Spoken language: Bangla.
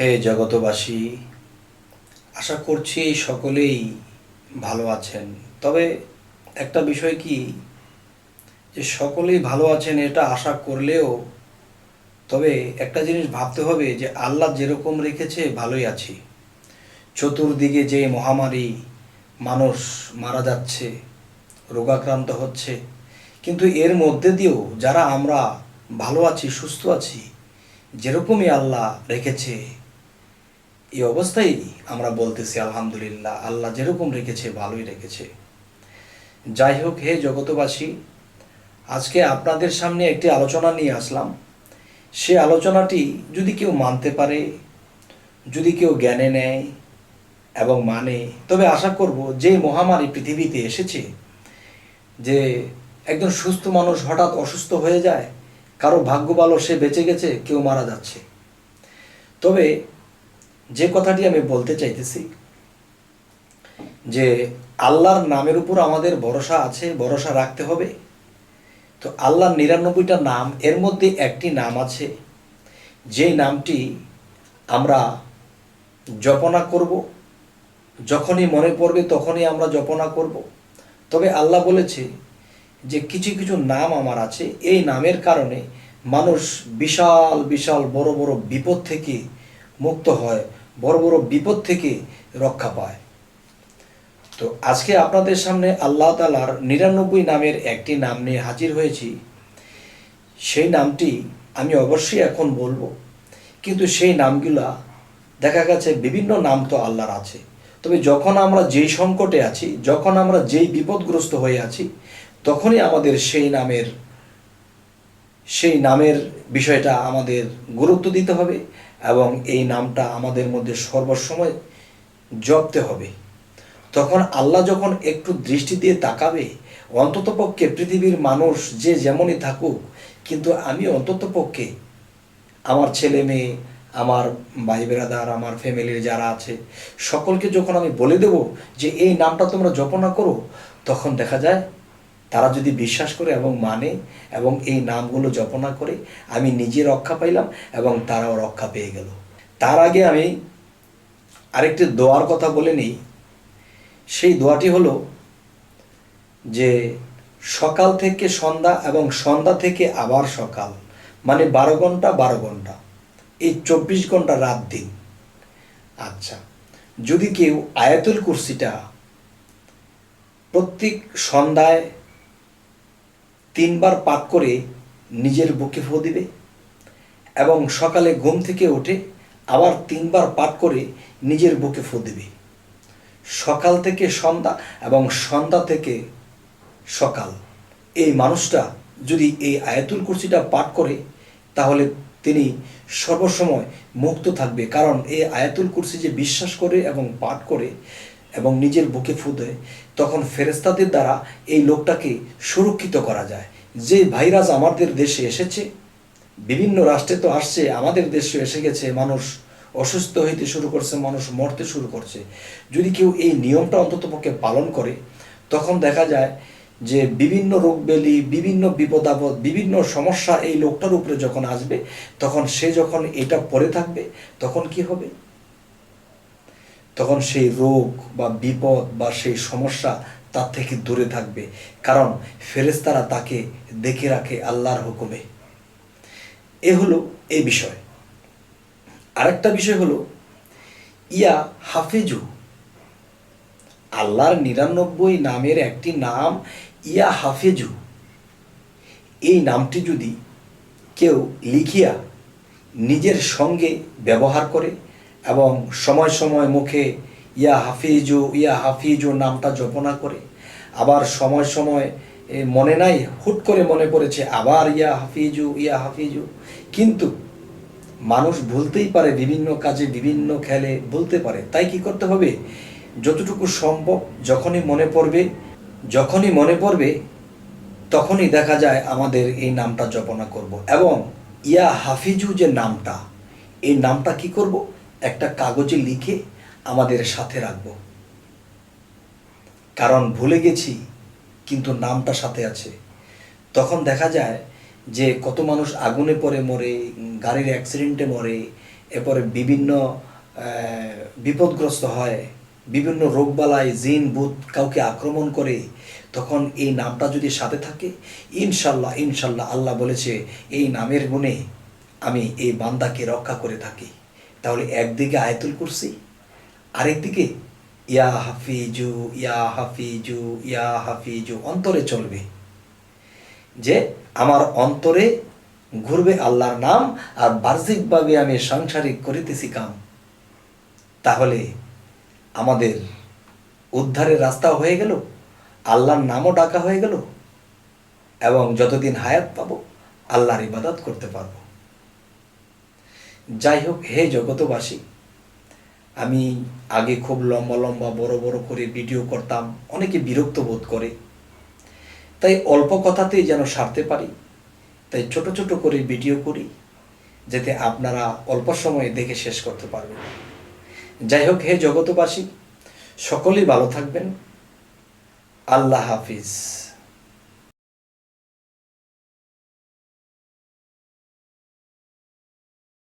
হে জগতবাসী আশা করছি সকলেই ভালো আছেন। তবে একটা বিষয় কি, যে সকলেই ভালো আছেন এটা আশা করলেও, তবে একটা জিনিস ভাবতে হবে যে আল্লাহ যেরকম রেখেছে, ভালোই আছি। চতুর্দিকে যে মহামারী মানুষ মারা যাচ্ছে, রোগাক্রান্ত হচ্ছে, কিন্তু এর মধ্যে দিয়েও যারা আমরা ভালো আছি, সুস্থ আছি, যেরকমই আল্লাহ রেখেছে এই অবস্থায় আমরা বলতেছি, আলহামদুলিল্লাহ, আল্লাহ যেরকম রেখেছে, ভালোই রেখেছে। যাই হোক, হে জগতবাসী আজকে আপনাদের সামনে একটি আলোচনা নিয়ে আসলাম। সে আলোচনাটি যদি কেউ মানতে পারে, যদি কেউ জ্ঞানে নেয় এবং মানে তবে আশা করব যে মহামারী পৃথিবীতে এসেছে, যে একজন সুস্থ মানুষ হঠাৎ অসুস্থ হয়ে যায়, কারও ভাগ্য ভালো সে বেঁচে গেছে, কেউ মারা যাচ্ছে। তবে যে কথাটি আমি বলতে চাইতেছি, যে আল্লাহর নামের উপর আমাদের ভরসা আছে, ভরসা রাখতে হবে। তো আল্লাহর নিরানব্বইটা নাম, এর মধ্যে একটি নাম আছে। যেই নামটি আমরা জপনা করব, যখনই মনে পড়বে তখনই আমরা জপনা করব। তবে আল্লাহ বলেছে যে কিছু কিছু নাম আমার আছে। এই নামের কারণে মানুষ বিশাল বিশাল বড় বড় বিপদ থেকে মুক্ত হয়। বড় বড় বিপদ থেকে রক্ষা পায়। তো আজকে আপনাদের সামনে আল্লাহ তালার নিরানব্বই নামের একটি নাম নিয়ে হাজির হয়েছি। সেই নামটি আমি অবশ্যই এখন বলব। কিন্তু সেই নামগুলা দেখা গেছে বিভিন্ন নাম তো আল্লাহর আছে। তবে যখন আমরা যেই সংকটে আছি, যখন আমরা যেই বিপদগ্রস্ত হয়ে আছি, তখনই আমাদের সেই নামের সেই নামের বিষয়টা আমাদের গুরুত্ব দিতে হবে। এবং এই নামটা আমাদের মধ্যে সর্বসময় জপতে হবে। তখন আল্লাহ যখন একটু দৃষ্টি দিয়ে তাকাবে, অন্ততপক্ষে পৃথিবীর মানুষ যে যেমনই থাকুক, কিন্তু আমি অন্ততপক্ষে আমার ছেলে মেয়ে, আমার ভাই বেরাদার, আমার ফ্যামিলির যারা আছে, সকলকে যখন আমি বলে দেব যে, এই নামটা তোমরা জপনা করো, তখন দেখা যায় তারা যদি বিশ্বাস করে এবং মানে এবং এই নামগুলো জপনা করে, আমি নিজে রক্ষা পাইলাম এবং তারাও রক্ষা পেয়ে গেল। তার আগে আমি আরেকটি দোয়ার কথা বলে নিই। সেই দোয়াটি হলো যে, সকাল থেকে সন্ধ্যা এবং সন্ধ্যা থেকে আবার সকাল মানে বারো ঘণ্টা বারো ঘণ্টা, এই চব্বিশ ঘণ্টা রাত দিন। আচ্ছা যদি কেউ আয়াতুল কুরসিটা প্রত্যেক সন্ধ্যায় তিনবার পাক করে নিজের বুকে ফো দিবে এবং সকালে ঘুম থেকে উঠে আবার তিনবার পাঠ করে নিজের বুকে ফো দিবে। সকাল থেকে সন্ধ্যা এবং সন্ধ্যা থেকে সকাল। এই মানুষটা যদি এই আয়াতুল কুরসিটা পাঠ করে, তাহলে তিনি সর্বসময় মুক্ত থাকবে। কারণ এই আয়াতুল কুরসি যে বিশ্বাস করে এবং পাঠ করে এবং নিজের বুকে ফু দেয়, তখন ফেরেস্তাদের দ্বারা এই লোকটাকে সুরক্ষিত করা যায়। যে ভাইরাস আমাদের দেশে এসেছে, বিভিন্ন রাষ্ট্রে তো আসছে, আমাদের দেশে এসে গেছে, মানুষ অসুস্থ হইতে শুরু করছে, মানুষ মরতে শুরু করছে। যদি কেউ এই নিয়মটা অন্ততপক্ষে পালন করে, তখন দেখা যায় যে বিভিন্ন রোগ ব্যাধি বিভিন্ন বিপদ আপদ, বিভিন্ন সমস্যা এই লোকটার উপরে যখন আসবে, তখন সে যখন এটা পড়ে থাকবে, তখন কি হবে? তখন সেই রোগ বা বিপদ বা সেই সমস্যা তার থেকে দূরে থাকবে। কারণ ফেরেস্তারা তাকে দেখে রাখে আল্লাহর হুকুমে। এ হলো এই বিষয়। আরেকটা বিষয় হলো, ইয়া হাফিজু, আল্লাহর নিরানব্বই নামের একটি নাম ইয়া হাফেজু। এই নামটি যদি কেউ লিখিয়া নিজের সঙ্গে ব্যবহার করে এবং সময় সময় মুখে, ইয়া হাফিজু ইয়া হাফিজু নামটা জপনা করে। আবার সময় সময় মনে নাই, হুট করে মনে পড়েছে, আবার ইয়া হাফিজু ইয়া হাফিজু। কিন্তু মানুষ ভুলতেই পারে বিভিন্ন কাজে, বিভিন্ন খেলে, ভুলতে পারে। তাই কি করতে হবে? যতটুকু সম্ভব, যখনই মনে পড়বে, যখনই মনে পড়বে, তখনই দেখা যায় আমাদের এই নামটা জপনা করব। এবং ইয়া হাফিজু যে নামটা, এই নামটা কি করব? একটা কাগজে লিখে আমাদের সাথে রাখব। কারণ ভুলে গেছি, কিন্তু নামটা সাথে আছে। তখন দেখা যায় যে কত মানুষ আগুনে পড়ে মরে, গাড়ির অ্যাক্সিডেন্টে মরে, এরপরে বিভিন্ন বিপদগ্রস্ত হয়, বিভিন্ন রোগবালাই, জিন, ভূত কাউকে আক্রমণ করে, তখন এই নামটা যদি সাথে থাকে, ইনশাল্লাহ ইনশাল্লাহ আল্লাহ বলেছে, এই নামের গুণে আমি এই বান্দাকে রক্ষা করে থাকি। তাহলে একদিকে আয়তুল কুরসি, আরেকদিকে ইয়া হাফিজু ইয়া হাফিজু ইয়া হাফিজু, অন্তরে চলবে। যে আমার অন্তরে ঘুরবে আল্লাহর নাম আর বাহ্যিকভাবে আমি সাংসারিক করিতেছি কাম। তাহলে আমাদের উদ্ধারের রাস্তা হয়ে গেল, আল্লাহর নামও ডাকা হয়ে গেল, এবং যতদিন হায়াত পাবো, আল্লাহর ইবাদত করতে পারব। যাই হোক, হে জগতবাসী আমি আগে খুব লম্বা লম্বা, বড় বড় করে ভিডিও করতাম, অনেকে বিরক্ত বোধ করে। তাই অল্প কথাতেই যেন সারতে পারি, তাই ছোট ছোট করে ভিডিও করি, যাতে আপনারা অল্প সময়ে দেখে শেষ করতে পারবেন। যাই হোক, হে জগতবাসী সকলেই ভালো থাকবেন। আল্লাহ হাফিজ।